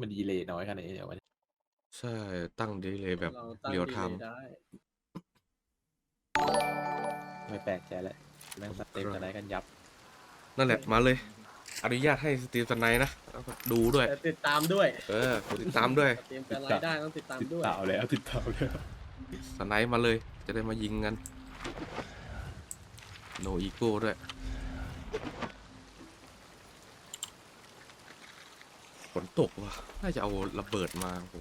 มันดีเลยน้อยขนาดนี้เดี๋ยวมันใช่ตั้งดีเลยแบบเราตั้ง เรียวดีไทเลม์ยได้ไม่แปลกใจแล้วแม่งสเต็ปอะไรกันยับนั่นแหละมาเลย อนุญาตให้สตรีมสไนด์นะแล้วก็ดูด้วย แต่ติดตามด้วยเออกดติดตามด้วยเตรียมจะรายได้ต้องติดตามติดด้วย ตามแล้วติดตามแล้ว สไนด์มาเลย จะได้มายิงกันโนอีโก้ด้วย ฝนตกว่ะ น่าจะเอาระเบิดมาโห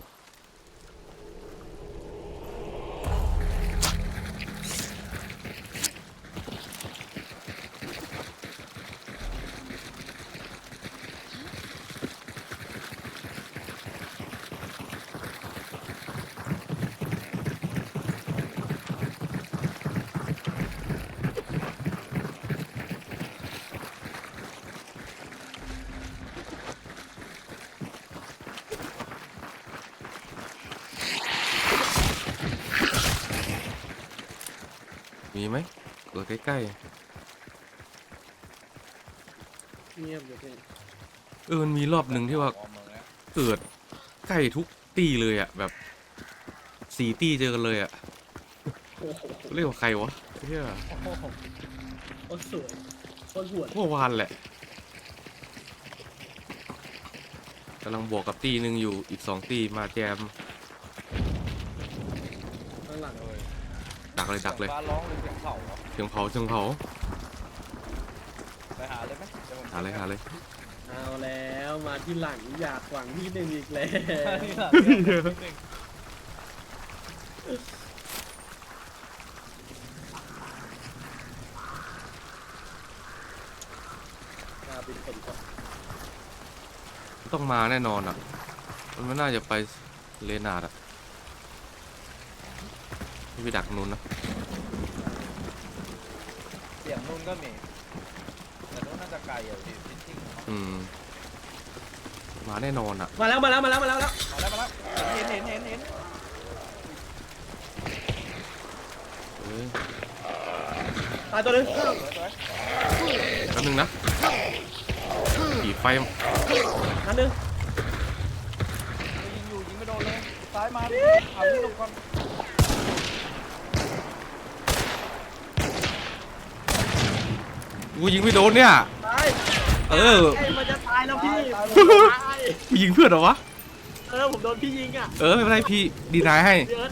มีไหมเกิดใกล้เงียบอยู่พี่ๆ เออมันมีรอบหนึ่งที่ว่าเกิดใกล้ทุกตีเลยอะแบบสี่ตีเจอกันเลยอะโอ้โหเรียกว่าใครวะเฮียโคตรสวยโคตรหวดเมื่อวานแหละกำลังบวกกับตีหนึ่งอยู่อีกสองตีมาแจม ข้างหลัง ดัก เลยดักเลยฟ้าร้องหรือเสียงเผาครับเชียงเผาเชียงเผาไปหาเลยไหมดี๋วผมหาเลยหาเลยเอาแล้วมาที่หลังอยากหวังที่หนึ่งอีกแล้ว นี่หลังเดี๋ยวผมนิดนึงมาเป็นผลก่อนต้องมาแน่นอนอะ มันไม่น่าจะไปเลนาดอะไม่ไปดักนู้นนะ เสียง นุ่นก็มี แต่นุ่นน่าจะไกลอยู่ที่จริงๆเนาะอืม มาแน่นอนอะ มาแล้วมาแล้วมาแล้วมาแล้วมาแล้วมาแล้วมาแล้วเห็นเห็นเห็นเห็นเอ้ยตายตัวหนึงสวยสวยแป๊บนึงนะผีไฟนัดหนึงยิงอยู่ยิงไม่โดนเลยซ้ายมาเอาที่ลงก่อน กูยิงไม่โดนเนี่ย ตายเออ ไอ้มันจะตายแล้วพี่ตายกูยิงเพื่อนเหรอวะ เออผมโดนพี่ยิงอะเออไม่เป็นไรพี่ดีนายให้เยอะ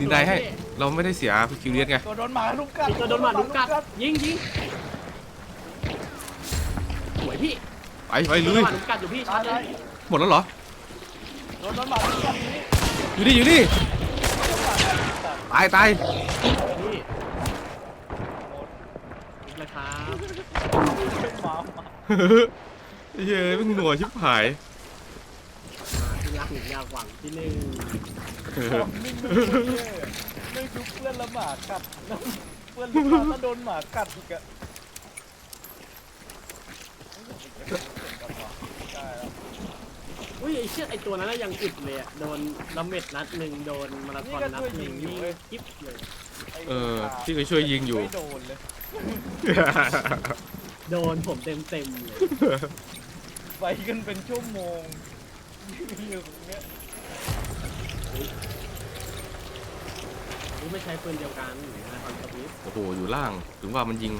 ดีนายให้ เราไม่ได้เสียคิวเลียสไง ตัวโดนหมาลุกกัดตัวโดนหมาดุกัดยิงยิงสวยพี่ไปไปโดลุนยหมาดุกัดอยู่พี่ตาชัยดเลเลยยหมดแล้วเหรอโดนโดนหมาลุกกัดอยู่นี่อยู่นี่อยู่นี่ตายตาย นี่ราคาเป็นหมาหมาเฮ้ยมึงหนัวชิบหายที่รักหนึ่งอยากหวังที่หนึ่งนิ่งไม่ไม่ชุเพื่อนละหมากัด เพื่อนลูกค้าก็โดนหมากัดอีกอะอุ้ยไอเชือกไอตัวนั้นนะยังอึดเลยอะโดนลาเม็ดนัดหนึ่งโดนมาราธอนนัดหนึ่งนี่กิ๊บเลย เออพี่ก็ช่วยยิงอยู่ ไม่โดนเลยโดนผมเต็มเต็มๆเลยไปกันเป็นชั่วโมงอยู่ตรงเนี้ยนี่ไม่ใช้ปืนเดียวกันมาราธอนสวิสโอ้โหอยู่ล่าง ถึงว่ามันยิง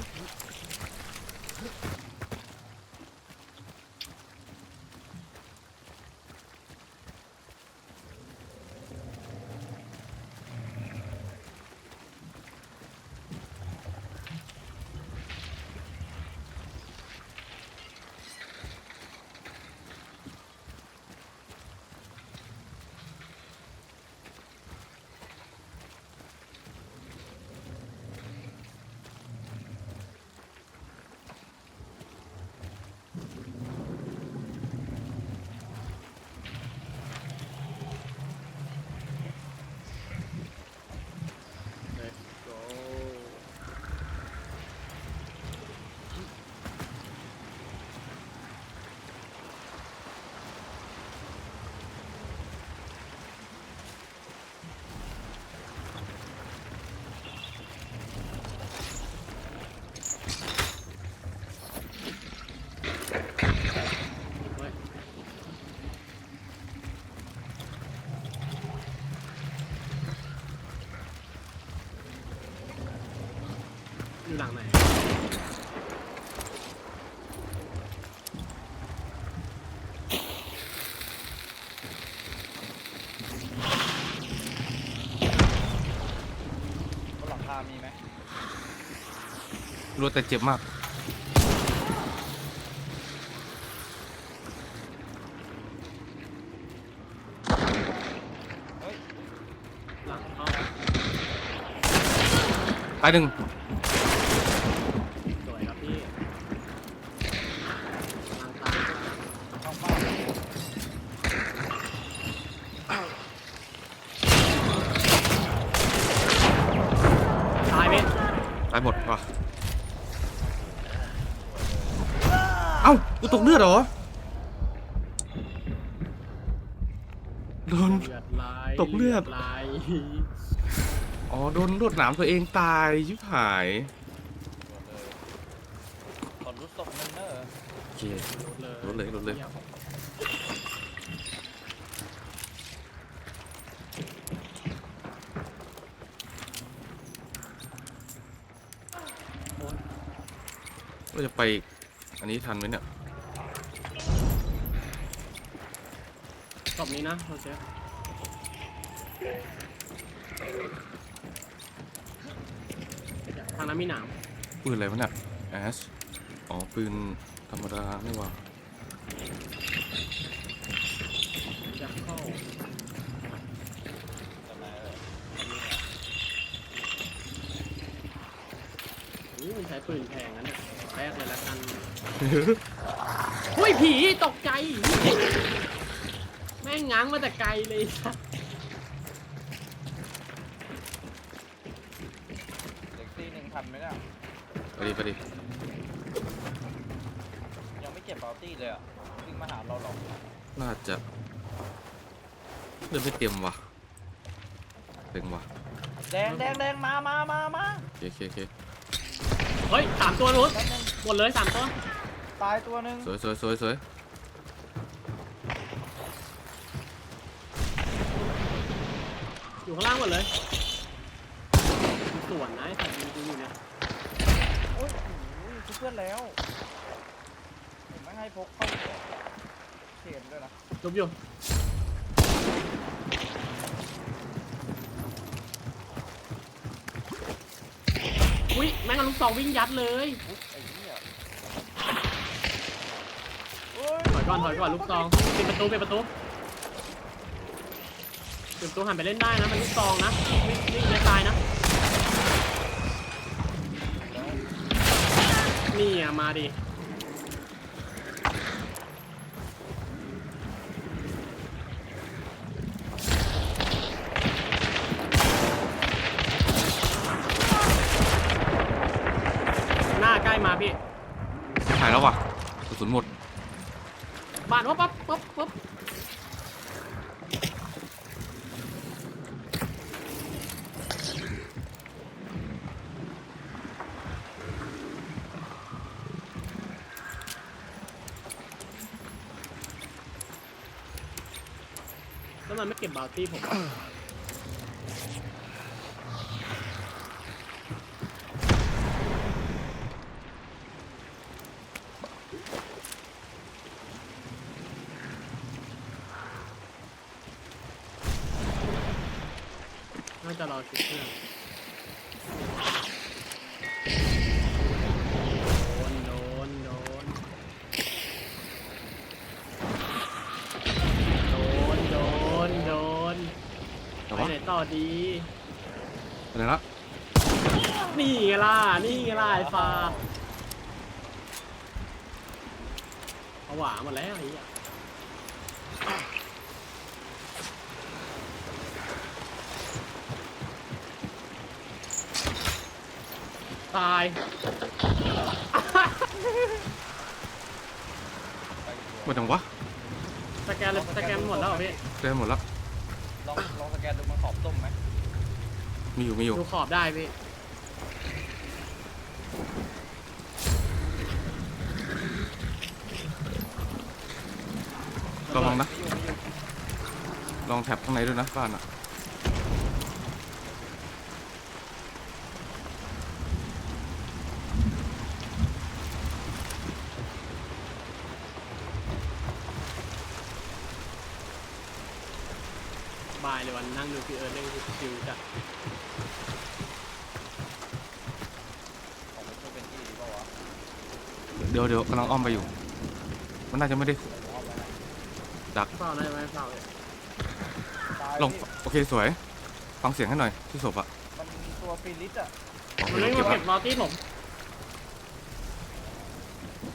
หลังไหนบนหลังคามีไหมรู้แต่เจ็บมาก เฮ้ย หลังเข้าตายหนึ่ง สวยครับพี่ทางตาม เข้าบ้าน ตายไหม ตายหมดว่ะ เอ้ากูตกเลือดเหรอโดน เลือดไหลตกเลือด ไหลอ๋อโดนลวดหนามตัวเองตายชิบหาย ขอรู้ศพนึงเนอะโอเคเลยลดเลยลดเลยว่าจะไป อีกอันนี้ทันไหมเนี่ยศพนี้นะโอเคทางนั้นมีหนามปืนอะไรวะเนี่ยแอชอ๋อปืนธรรมดาไม่ว่า จะเข้า ทำไมเออ อู้มันใช้ปืนแพงนะเนี่ยแรกเลยละกันอุ้ยผีตกใจ แม่งง้างมาแต่ไกลเลยเด็กตีหนึ่งทันไหมเนี่ยไปดิไปดิยังไม่เก็บบาลตี้เลยอะวิ่งมาหาเราหรอกน่าจะเดินไม่เต็มว่ะเต็มว่ะแดงแดงแดงมามามามาโอเคโอเคโอเค เฮ้ยสามตัวนู้นแป๊บนึงหมดเลยสามตัวตายตัวหนึ่งสวยสวยสวยสวยอยู่ข้างล่างหมดเลยมีส่วนนะไอ้สัตว์มีอยู่เนี่ยโอ้ยโอ้ยคือเพื่อนแล้วผมไม่ให้พกเข้าเขนด้วยนะจบอยู่ อุ้ยแม่งเอาลูกซองวิ่งยัดเลยไอ้เหี้ยถอยก่อนถอยก่อนลูกซองปิดประตูปิดประตูปิดประตูหันไปเล่นได้นะมันลูกซองนะวิ่งวิ่งจะตายนะนี่อะมาดิหน้าใกล้ มาพี่หายแล้วว่ะกระสุนหมดบานว่าปั๊บปั๊บปั๊บแล้วมันไม่เก็บบาวตี้ผมอะน่าจะรอชุดเครื่องโดนโดนโดนโดนโดนโดน แต่ ไป ว่า ไหนต่อ ดี อะไรละนี่ไงล่ะ นี่ไงล่ะไอ้ฟ้าเอาหวาหมดแล้วไอ้เหี้ยตาย หมดจังวะสแกนเลยสแกนหมดแล้วเหรอพี่ได้หมดแล้วลองลองส แกนดูมันขอบส้มไหมมีอยู่มีอยู่ดูขอบได้พี่ระวังนะไม่อยู่ไม่อยู่ลองแท็บข้างในด้วยนะบ้านอะ เบายเลยวันนั่งดู พี่เอิร์ธเล่นชิวจัดของมันช่วยเป็นที่ดีเปล่าวะเดี๋ยวเดี๋ยวกำลังอ้อมไปอยู่ มันน่าจะไม่ได้เอาไปนะดักเปล่าได้ไหมเปล่าเลยตายลงพี่โอเคสวย ฟังเสียงให้หน่อยที่ศพอะมันมีตัวฟิลิสอะมันเล่นมาเก็บรอตี้ผม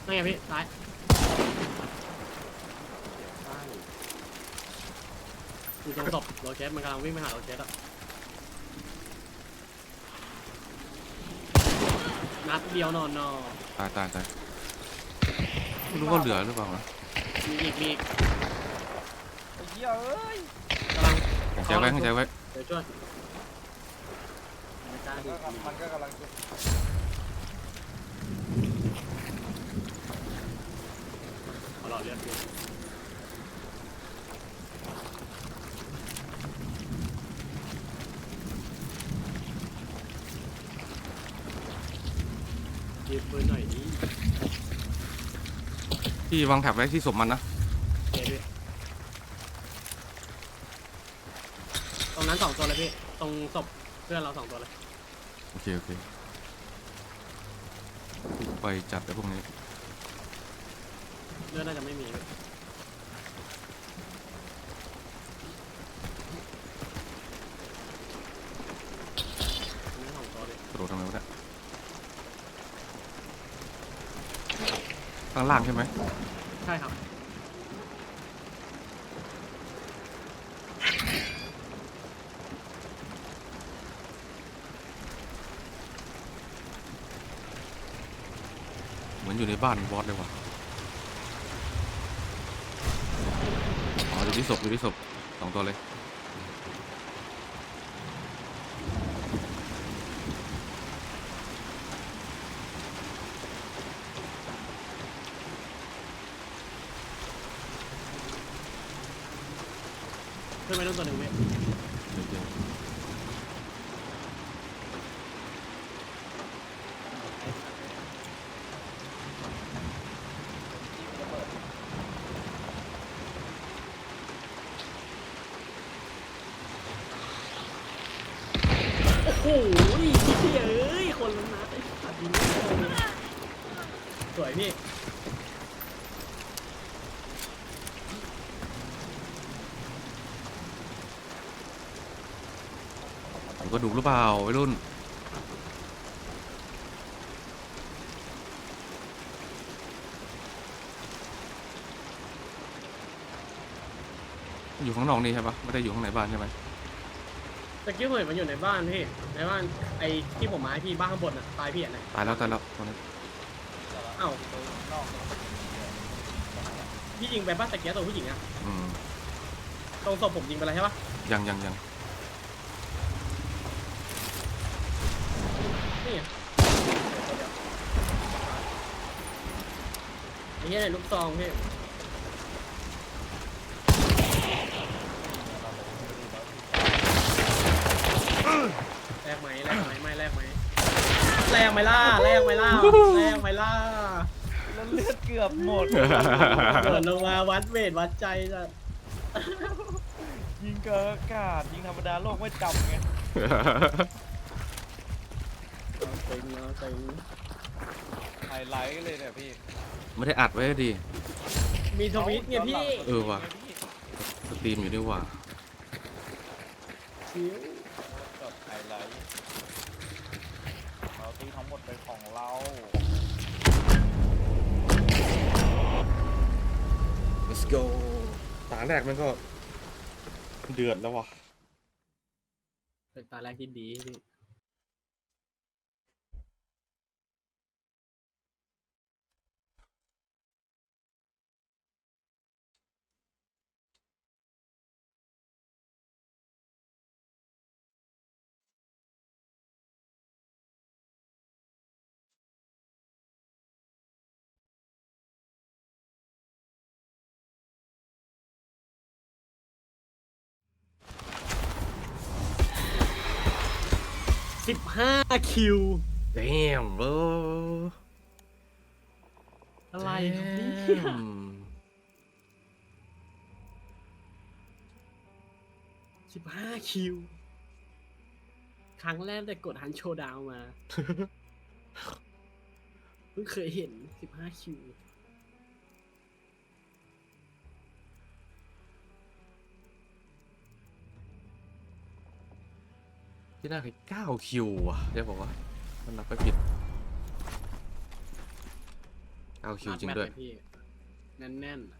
นั่นไงพี่ซ้ายซ้าย อยู่ตรงศพโรเจสมันกำลังวิ่งไปหาโรเจสอะนัดเดียวนอนนอตายตายตายไม่รู้ว่าเหลือหรือเปล่านะมีอีกมีอีกไอ้เหี้ยเอ้ยกำลังแข็งใจไว้แข็งใจไว้เดี๋ยวช่วยไม่กล้ามันดูก็กำมันก็กำลังจะเอาหล่อเลือดพี่ยื มปืนหน่อยดิพี่วางแถบไว้ที่ศพมันนะเจ๊ด้วยตรงนั้นสองตัวเลยพี่ ตรงศพเพื่อนเราสองตัวเลยโอเคโอเคไปจัดไอ้พวกนี้เลือดน่าจะไม่มีพี่ตรงนั้นสองตัวเลย กระโดดทำไมวะเนี่ย ข้างล่างใช่ไหมใช่ครับ เหมือนอยู่ในบ้านบอสเลยว่ะอ๋ออยู่ที่ศพอยู่ที่ศพสองตัวเลย เพื่อนไม่ต้องตัวหนึ่งเวเดี๋ยโอ้โหเฮ้ยคนละนัดไอ้สัตว์ยิงไม่โดนเลยสวยพี่ กระดูกหรือเปล่าวัยรุ่น อยู่ข้างนอกนี่ใช่ปะไม่ได้อยู่ข้างในบ้านใช่ไหมตะกี้ผมเห็นมันอยู่ในบ้านพี่ ในบ้านไอ้ที่ผมมาให้พี่บ้านข้างบนอะตายพี่อะไหนตายแล้วตายแล้วตอนนี้อ้าวตรงนอกพี่ยิงไปบ้านตะเกียบตัวผู้หญิงอะอืมตรงศพผมยิงไปแล้วใช่ปะยังยังยัง นี่ไงไอ้ เหี้ยไหนลูกซองพี่แลกไหมแลกไหมไม่แลกไหมแลกไหมล่ะแลกไหมล่ะแลกไหมล่ะแล้วเลือดเกือบหมดเปิดลงมาวัดเวทวัดใจจะยิงเกินอากาศยิงธรรมดาโลกไม่จำไงเอาเต็งเอาเต็ง ไฮไลท์เลยเนี่ยพี่ไม่ได้อัดไว้ดิมีทวิตไงพี่เออว่ะ สตรีมอยู่ด้วยว่ะชิวกับไฮไลท์เราตีทั้งหมดเป็นของเรา let's go ตาแรกมันก็ เดือดแล้วว่ะเป็นตาแรกที่ดีพี่ สิบห้าคิว damn bro อะไรครับเนี่ย Damn สิบห้าคิว ครั้งแรกแต่กดฮันโชว์ดาวน์มา เพิ่งเคยเห็นสิบห้าคิว ที่น่าคือเก้าคิวอะจะบอกว่ามันนับไปผิดเก้าคิวจริงด้วย แน่นๆอะพี่แน่นๆอะ